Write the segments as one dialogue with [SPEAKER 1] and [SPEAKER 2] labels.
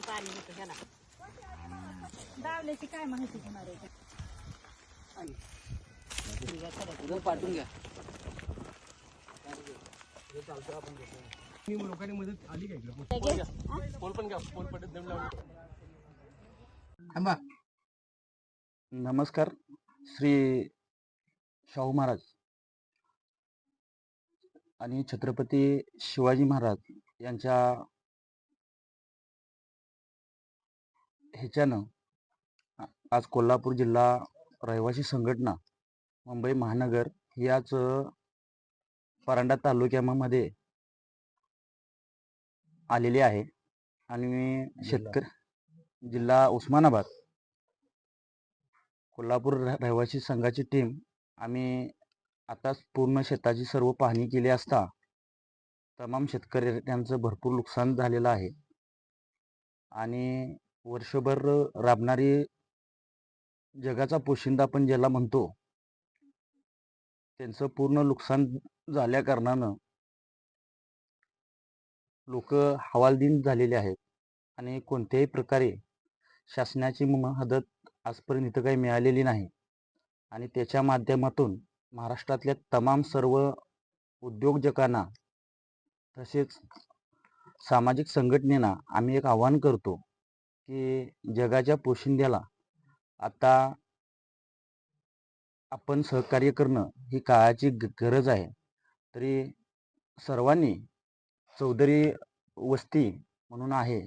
[SPEAKER 1] पण पाणी होतं त्याला
[SPEAKER 2] डावल्याची काय माहिती घेणार आहे
[SPEAKER 3] पाठवून घ्या.
[SPEAKER 4] लोकांनी मदत आली का इकडे पोल पण घ्या पोल पडत दम लावून थांबा.
[SPEAKER 3] नमस्कार श्री शाहू महाराज आणि छत्रपती शिवाजी महाराज यांच्या ह्याच्यानं आज कोल्हापूर जिल्हा रहिवासी संघटना मुंबई महानगर याच परांडा तालुक्यामध्ये आलेली आहे. आणि शेतकरी जिल्हा उस्मानाबाद. कोल्हापूर रहिवासी संघाची टीम आम्ही आताच पूर्ण शेताची सर्व पाहणी केली असता तमाम शेतकऱ्यांचं भरपूर नुकसान झालेलं आहे. आणि वर्षभर राबणारी जगाचा पोशिंदा आपण ज्याला म्हणतो त्यांचं पूर्ण नुकसान झाल्या कारणानं लोक हवालदिन झालेले आहेत आणि कोणत्याही प्रकारे शासनाची मदत आजपर्यंत इथं काही मिळालेली नाही. आणि त्याच्या माध्यमातून महाराष्ट्रातल्या तमाम सर्व उद्योजकांना तसेच सामाजिक संघटनेना आम्ही एक आव्हान करतो की जगाच्या पोशिंद्याला आता आपण सहकार्य करणं ही काळाची ग- गरज आहे. तरी सर्वांनी चौधरी वस्ती म्हणून आहे.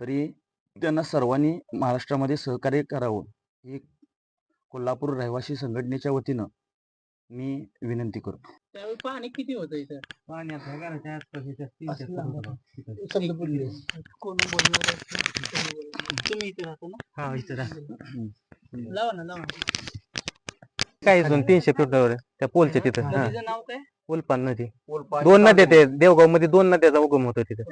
[SPEAKER 3] तरी त्यांना सर्वांनी महाराष्ट्रामध्ये सहकार्य करावं. ही कोल्हापूर रहिवासी संघटनेच्या वतीनं मी विनंती करतो.
[SPEAKER 4] त्यावेळी पाणी किती होतं इथं?
[SPEAKER 3] पाणी आता घराच्या आसपास
[SPEAKER 4] समजा बोलले. कोण बोलणार तुम्ही इथे राहता ना?
[SPEAKER 3] हा इथं
[SPEAKER 4] लावा ना लावा
[SPEAKER 5] काय इथून तीनशे फुटावर? त्या पोलच्या तिथं हा.
[SPEAKER 4] नदीचं नाव काय?
[SPEAKER 5] पोलपान नदी. दोन नद्या ते देवगावमध्ये दोन नद्याचा उगम होतो तिथं.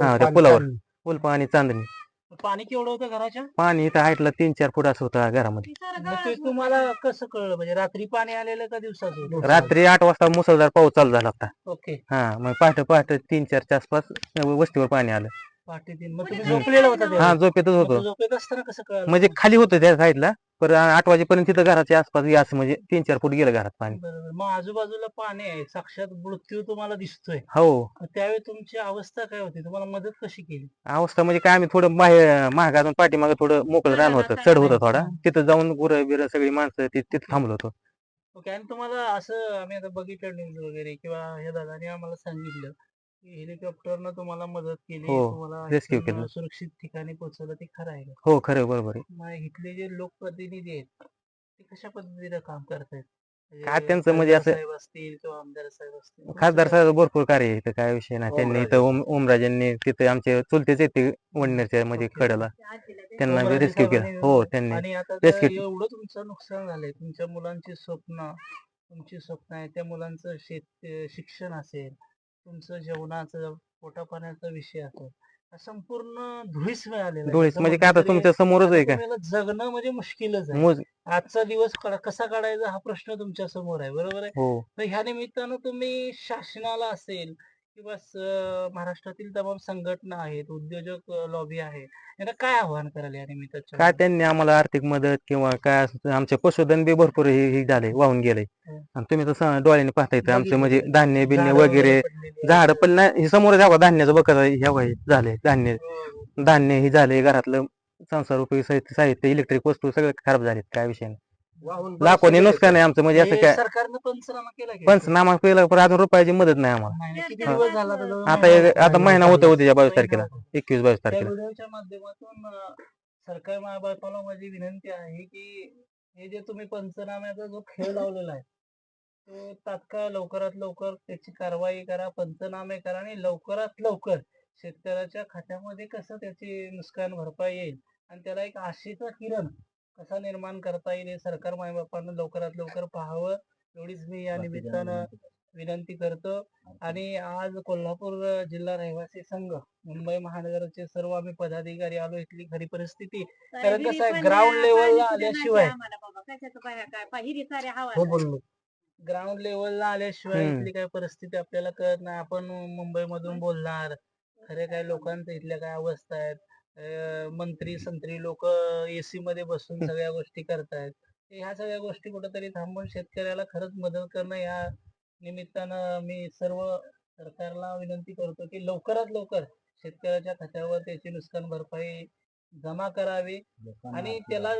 [SPEAKER 5] हा त्या पुलावर. पोलपा आणि चांदणी.
[SPEAKER 4] पाणी केवढं होतं घराच्या?
[SPEAKER 5] पाणी इथं हाईटला तीन चार फूट असं होतं घरामध्ये.
[SPEAKER 4] मग ते तुम्हाला कसं कळलं? म्हणजे रात्री पाणी आलेलं का दिवसाचं?
[SPEAKER 5] रात्री आठ वाजता मुसळधार पाऊस चालू झाला होता.
[SPEAKER 4] ओके.
[SPEAKER 5] हा मग पहाटे पहाटे तीन चारच्या आसपास वस्तीवर पाणी आलं.
[SPEAKER 4] पहाटे तीन मग तुम्ही झोपलेला होता
[SPEAKER 5] हा? झोपेतच
[SPEAKER 4] मग
[SPEAKER 5] होतो
[SPEAKER 4] झोपेत असताना कसं कळलं?
[SPEAKER 5] म्हणजे खाली होतं त्या साईडला. पण आठ वाजेपर्यंत तिथं घराच्या आसपास हे असं म्हणजे तीन चार फूट गेलं घरात पाणी.
[SPEAKER 4] बरोबर. मग आजूबाजूला पाणी आहे. साक्षात मृत्यू तुम्हाला दिसतोय.
[SPEAKER 5] हो.
[SPEAKER 4] मग त्यावेळी तुमची अवस्था काय होती? तुम्हाला मदत कशी केली?
[SPEAKER 5] अवस्था म्हणजे काय? आम्ही थोडं बाहेर महागातून पाठीमागे थोडं मोकळं रान होतं. चढ होतं थोडा. तिथं जाऊन गुरं बिरं सगळी माणसं ति- तिथं थांबलो होतो.
[SPEAKER 4] ओके. आणि तुम्हाला असं आम्ही आता बघितलं न्यूज वगैरे किंवा ह्या दादाने आम्हाला सांगितलं. की हेलिकॉप्टरनं तुम्हाला मदत केली
[SPEAKER 5] हो,
[SPEAKER 4] तुम्हाला
[SPEAKER 5] rescue
[SPEAKER 4] इथून
[SPEAKER 5] केलं.
[SPEAKER 4] सुरक्षित ठिकाणी पोहोचवलं ते खरं आहे का?
[SPEAKER 5] हो खरं बरोबर आहे.
[SPEAKER 4] मग इथले जे लोकप्रतिनिधी आहेत ते कशा पद्धतीने काम करतायत?
[SPEAKER 5] काय त्यांचं म्हणजे
[SPEAKER 4] खासदार
[SPEAKER 5] असं-
[SPEAKER 4] साहेब असतील किंवा आमदार साहेब असतील
[SPEAKER 5] खासदार साहेब भरपूर कार्य आहे इथं काय विषय नाही. त्यांनी. इथं ओम ओमराजेंनी तिथे आमचे चुलतेच येते वडनेरच्या म्हणजे
[SPEAKER 4] ओके.
[SPEAKER 5] कडेला त्यांना
[SPEAKER 4] ओमराजे
[SPEAKER 5] रेस्क्यू केलं.
[SPEAKER 4] साहेबांनी
[SPEAKER 5] हो त्यांनी
[SPEAKER 4] आणि आता
[SPEAKER 5] rescue
[SPEAKER 4] एवढं तुमचं नुकसान झालंय. तुमच्या मुलांची स्वप्न तुमची स्वप्न आहे. त्या मुलांचं शेत शिक्षण असेल तुमचं जेवणाचं पोटा पाण्याचा विषय असेल हा संपूर्ण धुळीस मिळालेला आहे.
[SPEAKER 5] म्हणजे काय आता तुमच्या समोरच आहे का?
[SPEAKER 4] तुम्हाला जगणं म्हणजे मुश्किलच आहे.
[SPEAKER 5] मोज
[SPEAKER 4] आजचा दिवस कडा- कसा काढायचा हा प्रश्न तुमच्यासमोर आहे. बरोबर आहे?
[SPEAKER 5] हो.
[SPEAKER 4] तर ह्या निमित्तानं तुम्ही शासनाला असेल किंवा स- महाराष्ट्रातील तमाम संघटना आहेत उद्योजक लॉबी आहे यांना काय आव्हान कराल या निमित्ताच्या
[SPEAKER 5] काय त्यांनी आम्हाला आर्थिक मदत किंवा काय असं आमचे पशुधन बी भरपूर हे हे झाले वाहून गेले
[SPEAKER 4] हं.
[SPEAKER 5] आणि तुम्ही तसं डोळ्याने पाहता येतं आमचे म्हणजे धान्य बिन्य
[SPEAKER 4] झाडं
[SPEAKER 5] वगैरे
[SPEAKER 4] पडलेली.
[SPEAKER 5] झाड पण नाही हे समोर जावा धान्याचं बघत वय झाले धान्य
[SPEAKER 4] हो.
[SPEAKER 5] धान्य ही झाले घरातलं संसार उपयोगी साहित्य साहित्य इलेक्ट्रिक वस्तू सगळे खराब झालेत काय विषय नाही
[SPEAKER 4] वाहून
[SPEAKER 5] लाखोनी नुकसान आहे आमचं म्हणजे असं
[SPEAKER 4] हे
[SPEAKER 5] काय?
[SPEAKER 4] सरकारनं पंचनामा केला की.
[SPEAKER 5] पंचनामा केलं पण अजून रुपयाची मदत नाही आम्हाला.
[SPEAKER 4] नाही. किती. दिवस झाला आता?
[SPEAKER 5] आता
[SPEAKER 4] महिना
[SPEAKER 5] एक- आता महिना होता उद्या बावीस तारखेला. एकवीस बावीस
[SPEAKER 4] त्या
[SPEAKER 5] तारखेला.
[SPEAKER 4] व्हिडिओच्या माध्यमातून अं, सरकार महाबापाला माझी विनंती आहे की हे जे तुम्ही पंचनाम्याचा जो खेळ लावलेला आहे तो तात्काळ लवकरात लवकर त्याची कारवाई करा पंचनामे करा आणि लवकरात लवकर शेतकऱ्याच्या खात्यामध्ये कसं त्याची नुकसान भरपाई येईल? आणि त्याला एक आशेचा किरण कसा निर्माण करता येईल हे सरकार मायबापानं लवकरात लवकर पाहावं एवढीच मी या निमित्तानं विनंती करतो. आणि आज कोल्हापूर जिल्हा रहिवासी संघ मुंबई महानगराचे सर्व आम्ही पदाधिकारी आलो इथली खरी परिस्थिती. कारण कसं आहे ग्राउंड लेवलला आल्याशिवाय हो बोललो. ग्राउंड लेवलला आल्याशिवाय. इथली काय परिस्थिती आपल्याला कळत नाही. आपण मुंबई मधून बोलणार. खरे काय लोकांचं इथल्या काय अवस्था आहेत. मंत्री संत्री लोक एसी मध्ये बसून सगळ्या गोष्टी करतायत. ह्या सगळ्या गोष्टी कुठेतरी थांबून शेतकऱ्याला खरंच मदत करणं या निमित्तानं मी सर्व सरकारला विनंती करतो की लवकरात लवकर शेतकऱ्याच्या खात्यावर त्याची नुकसान भरपाई जमा करावी आणि त्याला